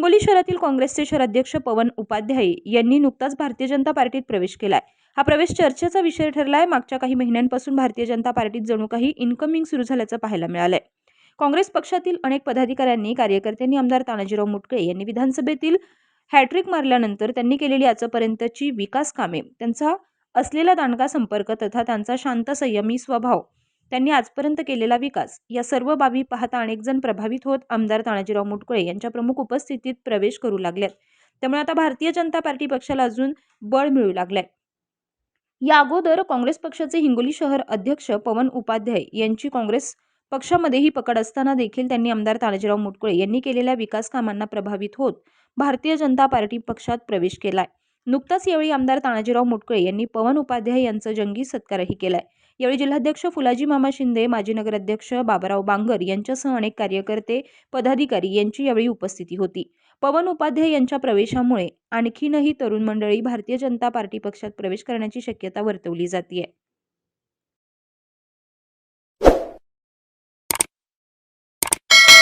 हिंगोली शहरातील काँग्रेसचे शहराध्यक्ष पवन उपाध्याय यांनी नुकताच भारतीय जनता पार्टीत प्रवेश केलाय. हा प्रवेश चर्चेचा विषय ठरलाय. मागच्या काही महिन्यांपासून भारतीय जनता पार्टीत जणू काही इन्कमिंग सुरू झाल्याचं पाहायला मिळालंय. काँग्रेस पक्षातील अनेक पदाधिकाऱ्यांनी कार्यकर्त्यांनी आमदार तानाजीराव मुटके यांनी विधानसभेतील हॅट्रिक मारल्यानंतर त्यांनी केलेली आजपर्यंतची विकास कामे त्यांचा असलेला दांडका संपर्क तथा त्यांचा शांत संयमी स्वभाव त्यांनी आजपर्यंत केलेला विकास. या सर्व बाबी पाहता अनेकजण प्रभावित होत आमदार तानाजीराव मुटकुळे यांच्या प्रमुख उपस्थितीत प्रवेश करू लागल्यात. त्यामुळे आता भारतीय जनता पार्टी पक्षाला अजून बळ मिळू लागलंय. या अगोदर काँग्रेस पक्षाचे हिंगोली शहर अध्यक्ष पवन उपाध्याय यांची काँग्रेस पक्षामध्येही पकड असताना देखील त्यांनी आमदार तानाजीराव मुटकुळे यांनी केलेल्या विकास कामांना प्रभावित होत भारतीय जनता पार्टी पक्षात प्रवेश केलाय. नुकताच यावेळी आमदार तानाजीराव मुटकळे यांनी पवन उपाध्याय यांचा जंगी सत्कारही केलाय. यावेळी जिल्हाध्यक्ष फुलाजी मामा शिंदे माजी नगराध्यक्ष बाबाराव बांगर यांच्यासह अनेक कार्यकर्ते पदाधिकारी यांची यावेळी उपस्थिती होती. पवन उपाध्याय यांच्या प्रवेशामुळे आणखीनही तरुण मंडळी भारतीय जनता पार्टी पक्षात प्रवेश करण्याची शक्यता वर्तवली जाते